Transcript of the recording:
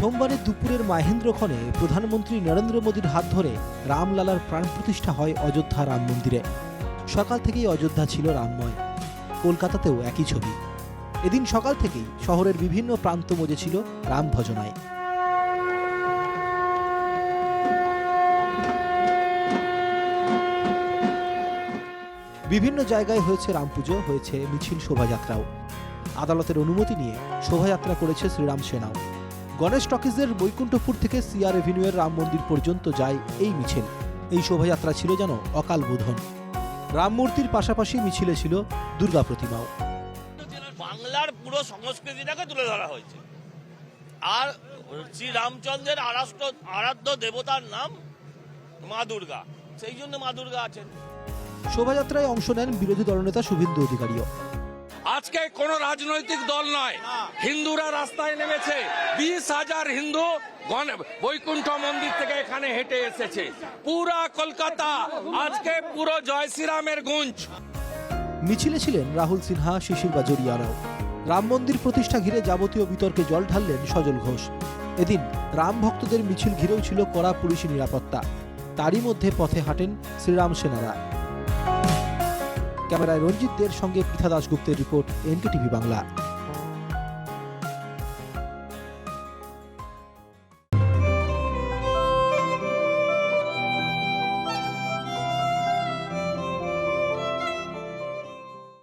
সোমবারের দুপুরের মাহেন্দ্রক্ষণে প্রধানমন্ত্রী নরেন্দ্র মোদীর হাত ধরে রামলালার প্রাণ প্রতিষ্ঠা হয় অযোধ্যা রাম মন্দিরে। সকাল থেকেই অযোধ্যা ছিল রামময়। কলকাতাতেও একই ছবি। এদিন সকাল থেকেই শহরের বিভিন্ন প্রান্ত মজে ছিল রাম ভজনায়। বিভিন্ন জায়গায় হয়েছে রাম পুজো, হয়েছে মিছিল শোভাযাত্রাও। আদালতের অনুমতি নিয়ে শোভাযাত্রা করেছে শ্রীরাম সেনাও। গণেশ টকিজের বৈকুণ্ঠপুর থেকে সিআর এভিনিউয়ের রাম মন্দির পর্যন্ত যায় এই মিছিল। এই শোভাযাত্রা ছিল যেন অকাল বোধন। রাম মূর্তির পাশাপাশি মিছিলে ছিল দুর্গা প্রতিমাও। বাংলার পুরো সংস্কৃতিটাকে তুলে ধরা হয়েছে। আর শ্রী রামচন্দ্রের আরাষ্ট আরাধ্য দেবতার নাম মা দুর্গা। সেই জন্য মা দুর্গা আছেন। শোভাযাত্রায় অংশ নেন বিরোধী দলনেতা শুভেন্দু অধিকারীও। আজকে কোন রাজনৈতিক দল নয়। হিন্দুরা রাস্তায় নেমেছে। বিশ হাজার হিন্দু বৈকুণ্ঠ মন্দির থেকে এখানে হেঁটে এসেছে। পুরা কলকাতা, আজকে পুরো জয় শ্রীরামের গুঞ্জ। মিছিলে ছিলেন রাহুল সিনহা, শিশির বাজরিয়ারাও রাম মন্দির প্রতিষ্ঠা ঘিরে যাবতীয় বিতর্কে জল ঢাললেন সজল ঘোষ। এদিন রাম ভক্তদের মিছিল ঘিরেও ছিল কড়া পুলিশি নিরাপত্তা। তারই মধ্যে পথে হাঁটেন শ্রীরাম সেনারা। ক্যামেরায় রঞ্জিতদের সঙ্গে পৃথা দাশগুপ্তের রিপোর্ট এনকে টিভি বাংলা।